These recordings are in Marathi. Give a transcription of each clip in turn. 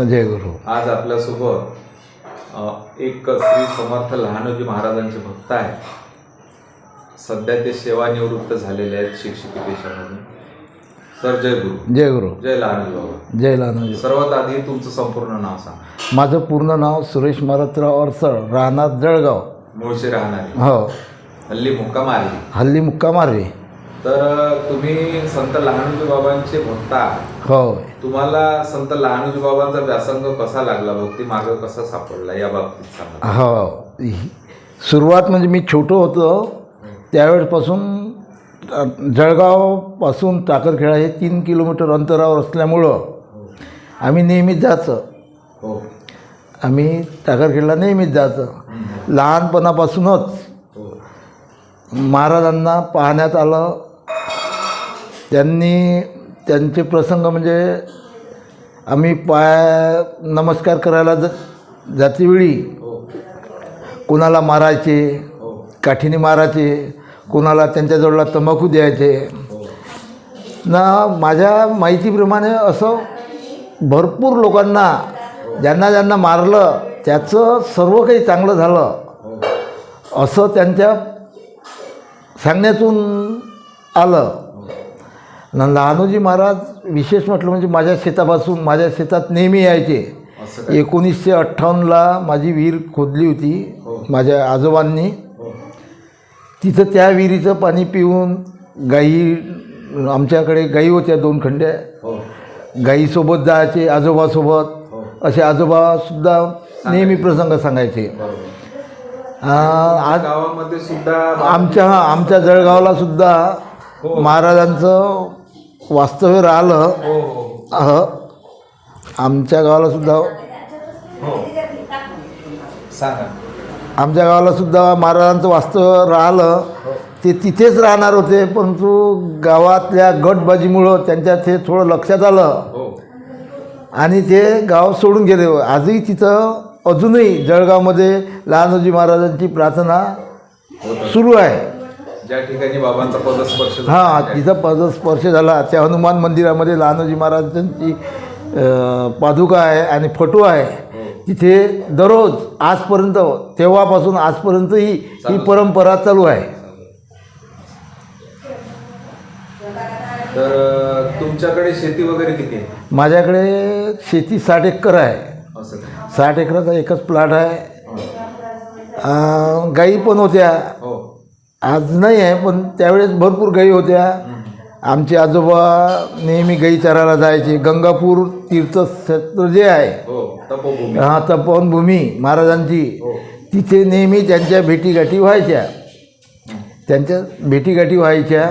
जय गुरु। आज आपल्यासोबत एक श्री समर्थ लहानोजी महाराजांचे भक्त आहे सध्या ते सेवानिवृत्त झालेले आहेत शिक्षकी पेशामधून सर जय गुरु. जय गुरु. जय लहानोजी बाबा. जय लहानोजी. सर्वात आधी तुमचं संपूर्ण नाव सांगा. माझं पूर्ण नाव सुरेश मारुतराव अरसळ राहणार जळगाव. मूळचे राहणारे. हो. हल्ली मुक्का मारली हल्ली मुक्का मारवी तर तुम्ही संत लहानोजी बाबांचे भक्त. आहात हो तुम्हाला संत लहानोजी बाबांचा व्यासंग कसा लागला भक्ती मार्ग कसा सापडला? या बाबतीत सांगा. हो. सुरुवात म्हणजे मी छोटं होतो. त्यावेळेपासून जळगावपासून टाकरखेडा हे तीन किलोमीटर अंतरावर असल्यामुळं आम्ही नेहमीच जायचं. हो. आम्ही टाकरखेडला नेहमीच जायचं. लहानपणापासूनच हो. महाराजांना पाहण्यात आलं. त्यांनी त्यांचे प्रसंग म्हणजे आम्ही पाय नमस्कार करायला ज जातीवेळी हो. कोणाला मारायचे हो. काठीने मारायचे कोणाला त्यांच्याजवळला तंबाखू द्यायचे. हो. ना माझ्या माहितीप्रमाणे असं भरपूर लोकांना ज्यांना ज्यांना मारलं त्याचं सर्व काही चांगलं झालं. असं त्यांच्या सांगण्यातून आलं. न लहानोजी महाराज विशेष म्हटलं म्हणजे माझ्या शेतापासून माझ्या शेतात नेहमी यायचे. एकोणीसशे अठ्ठावन्नला माझी विहीर खोदली होती माझ्या आजोबांनी. हो. तिथं त्या विहिरीचं पाणी पिऊन गाई आमच्याकडे गाई होत्या दोन खंड्या. हो. गाईसोबत जायचे आजोबासोबत. हो. असे आजोबासुद्धा नेहमी प्रसंग सांगायचे. आज गावामध्ये सुद्धा आमच्या हा आमच्या जळगावला सुद्धा महाराजांचं वास्तव्य राहिलं हो हो. अह, आमच्या गावाला सुद्धा हो. सांगा. आमच्या गावाला सुद्धा महाराजांचं वास्तव्य राहिलं. ते तिथेच राहणार होते परंतु गावातल्या गटबाजीमुळं त्यांच्या ते थोडं लक्षात आलं. हो. आणि ते गाव सोडून गेले. आजही तिथं अजूनही जळगावमध्ये लहानोजी महाराजांची प्रार्थना सुरू आहे. ज्या ठिकाणी बाबांचा पदस्पर्श हां तिथं पदस्पर्श झाला. त्या हनुमान मंदिरामध्ये लहानोजी महाराजांची पादुका आहे आणि फोटो आहे. तिथे दररोज आजपर्यंत तेव्हापासून आजपर्यंतही ही परंपरा चालू आहे. तर तुमच्याकडे शेती वगैरे किती आहे? माझ्याकडे शेती साठ एकर आहे. असं साठ एकराचा एकच प्लॉट आहे. हो. अं, गाई पण होत्या. हो. आज नाही आहे पण त्यावेळेस भरपूर गाई होत्या. आमचे आजोबा नेहमी गाई चरायला जायचे. गंगापूर तीर्थक्षेत्र जे आहे हो हा तपोवनभूमी महाराजांची हो. तिथे नेहमी त्यांच्या भेटीगाठी व्हायच्या. त्यांच्या भेटीगाठी व्हायच्या.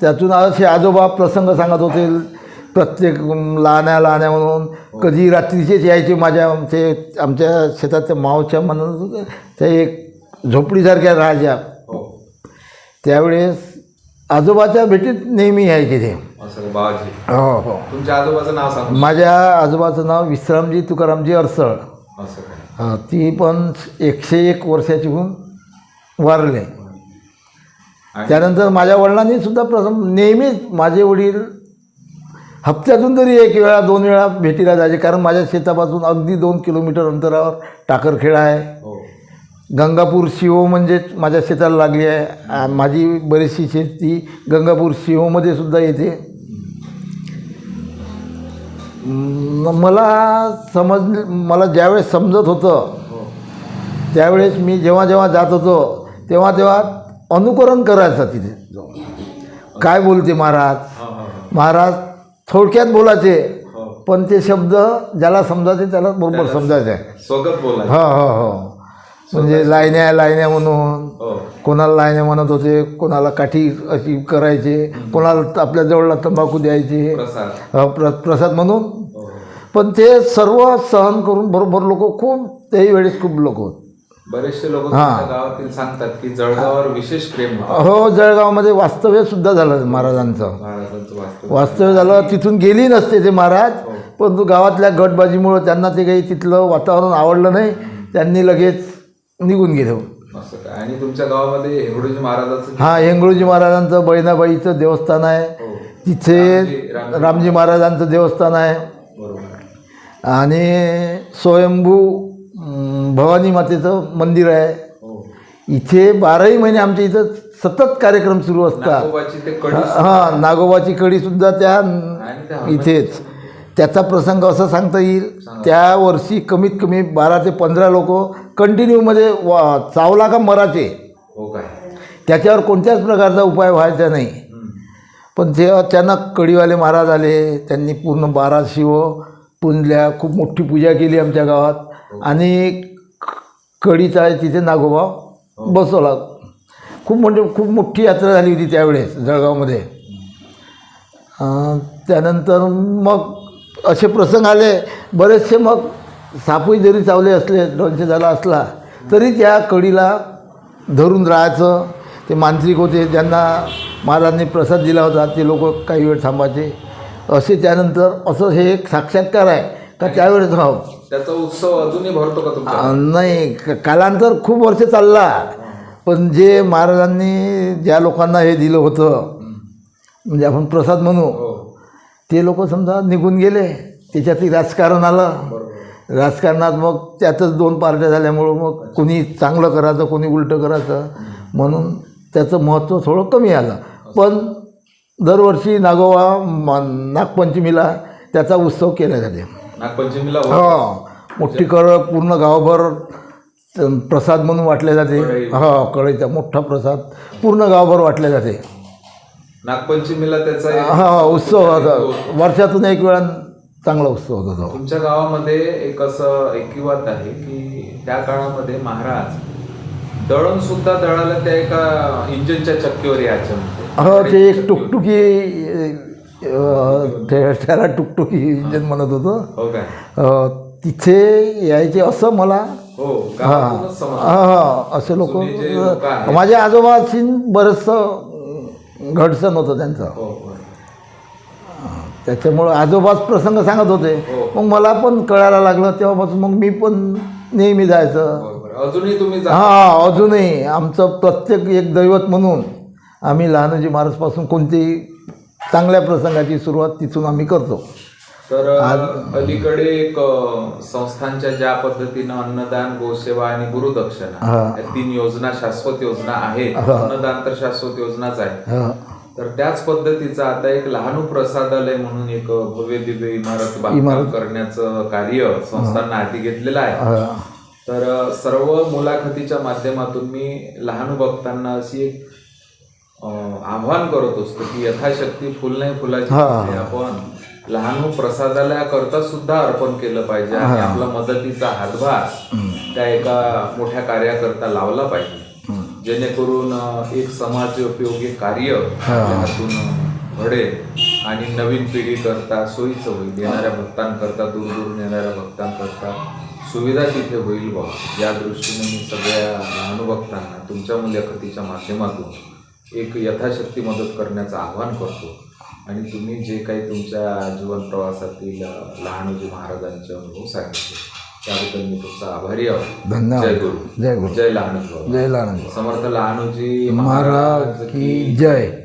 त्यातून असे आजोबा प्रसंग सांगत होते. प्रत्येक लहान्या लहान्या म्हणून. कधी रात्रीचेच यायचे माझ्या ते आमच्या शेताच्या मावच्या म्हणत होते. त्या एक झोपडीसारख्या राहायच्या. हो. त्यावेळेस आजोबाच्या भेटीत नेहमी यायचे ते. असं काय, बाबाजी. हो हो. तुमच्या आजोबाचं नाव सांगा. माझ्या आजोबाचं नाव विश्रामजी तुकारामजी अरसळ असं काय? हा, ती पण एकशे एक वर्षाची होऊन वारले. आणि? त्यानंतर माझ्या वडिलांनी सुद्धा प्रथम नेहमीच माझे वडील हप्त्यातून तरी एक वेळा दोन वेळा भेटीला जायचे कारण माझ्या शेतापासून अगदी दोन किलोमीटर अंतरावर टाकरखेडा आहे. हो. गंगापूर शिहो म्हणजेच माझ्या शेताला लागली आहे. माझी बरीचशी शेती गंगापूर शिहोमध्ये सुद्धा येते. मला समज मला ज्यावेळेस समजत होतं त्यावेळेस मी जेव्हा जेव्हा जात होतो तेव्हा तेव्हा अनुकरण करायचं तिथे. काय बोलते महाराज? महाराज थोडक्यात बोलायचे हो. पण ते शब्द ज्याला समजायचे त्याला बरोबर समजायचे. स्वगत बोला हो हो हो. म्हणजे लायण्या लायण्या म्हणून हो. कोणाला लायण्या म्हणत होते कोणाला काठी अशी करायचे कोणाला आपल्या जवळला तंबाखू द्यायचे. प्रसाद. म्हणून. हो. पण ते सर्व सहन करून बरोबर लोक खूप त्याही वेळेस खूप लोक होत. बरेचसे लोक हा. गावातील सांगतात की जळगावावर विशेष प्रेम हो जळगावमध्ये वास्तव्य सुद्धा झालं महाराजांचं. महाराजांचं वास्तव वास्तव्य झालं तिथून गेली नसते ते महाराज. परंतु गावातल्या गटबाजीमुळं त्यांना ते काही तिथलं वातावरण आवडलं नाही. त्यांनी लगेच निघून गेले असं काय? आणि तुमच्या गावामध्ये हेंगडूजी महाराजाचं हा हेंगळूजी महाराजांचं बहिणाबाईचं देवस्थान आहे. हो. तिथे रामजी- रामजी- रामजी महाराजांचं देवस्थान आहे. बरोबर आणि स्वयंभू अं, भवानी मातेचं मंदिर आहे. हो. इथे बाराही महिने आमच्या इथं सतत कार्यक्रम सुरू असतात. नागोबाची ते कडी हां नागोबाची कडीसुद्धा त्या आणि त्या इथेच. त्याचा प्रसंग असं सांगता येईल. त्या वर्षी कमीत कमी बारा ते पंधरा लोक कंटिन्यूमध्ये वा चावला का मराचे हो काय? त्याच्यावर कोणत्याच प्रकारचा उपाय व्हायचा नाही. पण ते अचानक कढीवाले महाराज आले त्यांनी पूर्ण बारा शिव पुंजल्या खूप मोठी पूजा केली आमच्या गावात. आणि कढीचा आहे तिथे नागोबा बसवला. खूप म्हणजे खूप मोठी यात्रा झाली होती त्यावेळेस जळगावमध्ये. त्यानंतर मग असे प्रसंग आले. बरेचसे मग सापही जरी चावले असले दोनशे झाला असला तरी त्या कढीला धरून राहायचं. ते मांत्रिक होते ज्यांना महाराजांनी प्रसाद दिला होता ते लोक काही वेळ थांबायचे. असे त्यानंतर असं हे एक साक्षात्कार आहे. का त्यावेळेस हो त्याचा उत्सव अजूनही भरतो का नाही. कालांतर खूप वर्ष चालला. पण जे महाराजांनी ज्या लोकांना हे दिलं होतं म्हणजे आपण प्रसाद म्हणू हो. ते लोक समजा निघून गेले. त्याच्यातही राजकारण आलं. राजकारणात मग त्यातच दोन पार्ट्या झाल्यामुळं मग कोणी चांगलं करायचं कोणी उलटं करायचं. म्हणून त्याचं महत्त्व थोडं कमी आलं. पण दरवर्षी नागोबा म- नागपंचमीला त्याचा उत्सव केला जाते. नागपंचमीला हो. हो. मोठी कर पूर्ण गावभर प्रसाद म्हणून वाटले जाते. कढई. हो कढईचा मोठा प्रसाद पूर्ण गावभर वाटले जाते. नागपंचमीला त्याचा हा उत्सव वर्षातून एक वेळा चांगला उत्सव होता तो. तुमच्या गावामध्ये एक असं ऐकिवात आहे की त्या काळामध्ये महाराज दळण सुद्धा दळायला त्या एका इंजिनच्या चक्कीवर यायचे हो ते एक टुकटुकी अं, ते- त्याला टुकटुकी इंजन म्हणत होतं. हो काय? अं, तिथे यायचे असं मला. हो हा. समजलं. हा असे लोक जुने जे लोकं आहेत. माझ्या आजोबाशी बरंचसं घडसण होतं त्यांचं. हो हो. त्याच्यामुळं आजोबाच प्रसंग सांगत होते. हो. मग मला पण कळायला लागलं तेव्हापासून मग मी पण नेहमी जायचं. अजूनही तुम्ही जा. हां अजूनही. आमचं प्रत्येक एक दैवत म्हणून आम्ही लहानजी महाराजपासून कोणतीही चांगल्या प्रसंगाची सुरुवात तिथून आम्ही करतो. तर अलीकडे एक अ, संस्थांच्या ज्या पद्धतीनं अन्नदान गोसेवा आणि गुरुदक्षिणा हा. या तीन योजना शाश्वत योजना आहेत. हा. अन्नदान तर शाश्वत योजनाच आहे. हां. तर त्याच पद्धतीचं आता एक लहानू प्रसादालय म्हणून एक भव्य दिव्य इमारत बांधकाम करण्याचं कार्य संस्थांना हाती घेतलेलं आहे. तर सर्व मुलाखतीच्या माध्यमातून मी लहानू भक्तांना अशी एक आव्हान करत असतो की यथाशक्ती फुल नाही फुलाची. फुले आपण लहानू प्रसादालयाकरता सुद्धा अर्पण केलं पाहिजे आणि आपला मदतीचा हातभार त्या एका मोठ्या कार्याकरता लावला पाहिजे. जेणेकरून एक समाज उपयोगी कार्य हातून घडेल आणि नवीन पिढी करता सोयीचं होईल. येणाऱ्या भक्तांकरता दूर दूरून येणाऱ्या भक्तांकरता सुविधा तिथे होईल बा. या दृष्टीने मी सगळ्या लहान भक्तांना तुमच्या मुलाखतीच्या माध्यमातून एक यथाशक्ती मदत करण्याचं आवाहन करतो. आणि तुम्ही जे काही तुमच्या जीवन प्रवासातील लहानोजी महाराजांचे अनुभव सांगितले. त्याबद्दल मी तुमचा आभारी आहोत. धन्यवाद. जय गुरु. जय गुरु. जय लहानोजी बाबा. जय लहानजी समर्थ लहानोजी महाराज की जय.